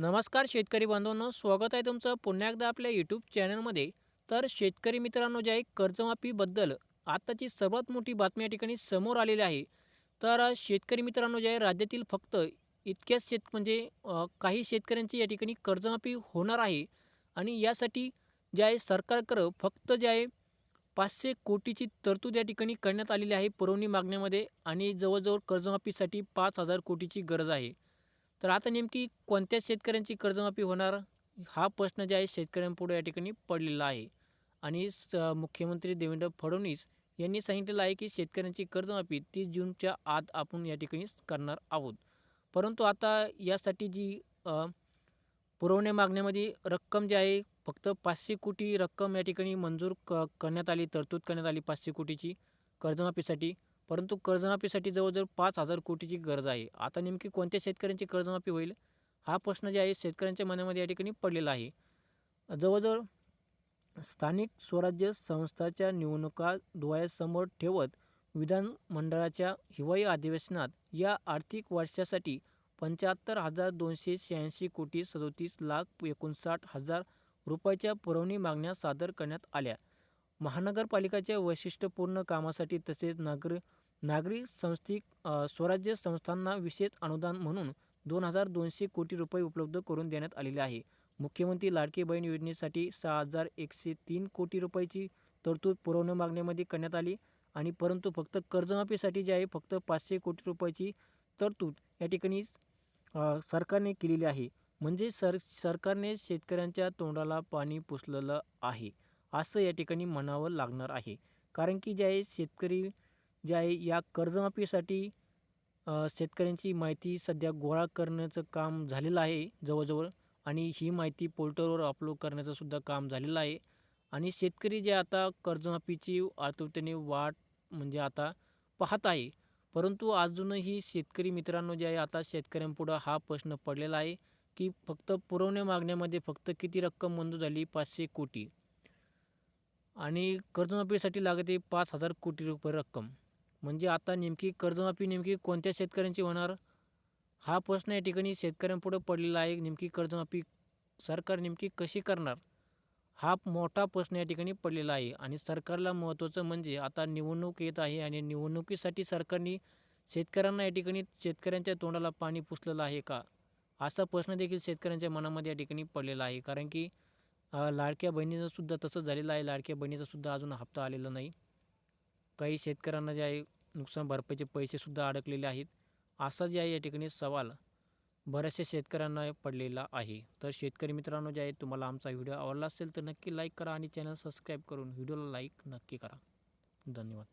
नमस्कार शेतकरी बांधवांनो स्वागत आहे तुमचं पुन्हा एकदा आपल्या यूट्यूब चॅनलमध्ये तर शेतकरी मित्रांनो जे आहे कर्जमाफीबद्दल आत्ताची सर्वात मोठी बातमी या ठिकाणी समोर आलेली आहे. तर शेतकरी मित्रांनो जे आहे राज्यातील फक्त इतक्याच शेत म्हणजे काही शेतकऱ्यांची या ठिकाणी कर्जमाफी होणार आहे. आणि यासाठी जे आहे सरकारकडं फक्त जे आहे पाचशे कोटीची तरतूद या ठिकाणी करण्यात आलेली आहे पुरवणी मागण्यामध्ये. आणि जवळजवळ कर्जमाफीसाठी पाच हजार कोटीची गरज आहे. तर आता नेमकी कोणत्या शेतकऱ्यांची कर्जमाफी होणार? हा प्रश्न जे आहे शेतकऱ्यांपुढे या ठिकाणी पडलेला आहे. आणि स मुख्यमंत्री देवेंद्र फडणवीस यांनी सांगितलेलं आहे की शेतकऱ्यांची कर्जमाफी तीस जूनच्या आत आपण या ठिकाणी करणार आहोत. परंतु आता यासाठी जी पुरवण्या मागण्यामध्ये रक्कम जी आहे फक्त पाचशे कोटी रक्कम या ठिकाणी मंजूर क करण्यात आली तरतूद करण्यात आली पाचशे कोटीची कर्जमाफीसाठी. परंतु कर्जमाफीसाठी जवळजवळ पाच हजार कोटीची गरज आहे. आता नेमकी कोणत्या शेतकऱ्यांची कर्जमाफी होईल? हा प्रश्न जे आहे शेतकऱ्यांच्या मनामध्ये या ठिकाणी पडलेला आहे. जवळजवळ स्थानिक स्वराज्य संस्थाच्या निवडणुका डोळ्यासमोर ठेवत विधानमंडळाच्या हिवाळी अधिवेशनात या आर्थिक वर्षासाठी पंच्याहत्तर हजार दोनशे शहाऐंशी कोटी सदोतीस लाख एकोणसाठ हजार रुपयाच्या पुरवणी मागण्या सादर करण्यात आल्या. महानगरपालिकाच्या वैशिष्ट्यपूर्ण कामासाठी तसेच नागरी नागरी संस्थिक स्वराज्य संस्थांना विशेष अनुदान म्हणून दोन हजार दोनशे कोटी रुपये उपलब्ध करून देण्यात आलेले आहे. मुख्यमंत्री लाडकी बहीण योजनेसाठी सहा हजार एकशे तीन कोटी रुपयाची तरतूद पुरवणी मागण्यामध्ये करण्यात आली आणि परंतु फक्त कर्जमाफीसाठी जे आहे फक्त पाचशे कोटी रुपयाची तरतूद या ठिकाणी सरकारने केलेली आहे. म्हणजे सर सरकारने शेतकऱ्यांच्या तोंडाला पाणी पुसलेलं आहे असं या ठिकाणी म्हणावं लागणार आहे. कारण की जे आहे शेतकरी जे आहे या कर्जमाफीसाठी शेतकऱ्यांची माहिती सध्या गोळा करण्याचं काम झालेलं आहे जवळजवळ. आणि ही माहिती पोर्टलवर अपलोड करण्याचं सुद्धा काम झालेलं आहे. आणि शेतकरी जे आता कर्जमाफीची आतुरतेने वाट म्हणजे आता पाहत आहे. परंतु अजूनही शेतकरी मित्रांनो जे आहे आता शेतकऱ्यांपुढं हा प्रश्न पडलेला आहे की फक्त पुरवण्या मागण्यामध्ये फक्त किती रक्कम मंजूर झाली? पाचशे कोटी. आणि कर्जमाफीसाठी लागते पाच हजार कोटी रुपये रक्कम. म्हणजे आता नेमकी कर्जमाफी नेमकी कोणत्या शेतकऱ्यांची होणार? हा प्रश्न या ठिकाणी शेतकऱ्यांपुढं पडलेला आहे. नेमकी कर्जमाफी सरकार नेमकी कशी करणार? हा मोठा प्रश्न या ठिकाणी पडलेला आहे. आणि सरकारला महत्त्वाचं म्हणजे आता निवडणूक येत आहे आणि निवडणुकीसाठी सरकारने शेतकऱ्यांना या ठिकाणी शेतकऱ्यांच्या तोंडाला पाणी पुसलेलं आहे का? असा प्रश्न देखील शेतकऱ्यांच्या मनामध्ये या ठिकाणी पडलेला आहे. कारण की लाडक्या बहिणीचंसुद्धा तसं तसंच झालेलं आहे. लाडक्या बहिणीचासुद्धा अजून हप्ता आलेला नाही. काही शेतकऱ्यांना जे आहे नुकसान भरपाईचे पैसेसुद्धा अडकलेले आहेत. असा जे आहे या ठिकाणी सवाल बऱ्याचशा शेतकऱ्यांना पडलेला आहे. तर शेतकरी मित्रांनो जे आहे तुम्हाला आमचा व्हिडिओ आवडला असेल तर नक्की लाईक करा आणि चॅनल सबस्क्राईब करून व्हिडिओला लाईक नक्की करा. धन्यवाद.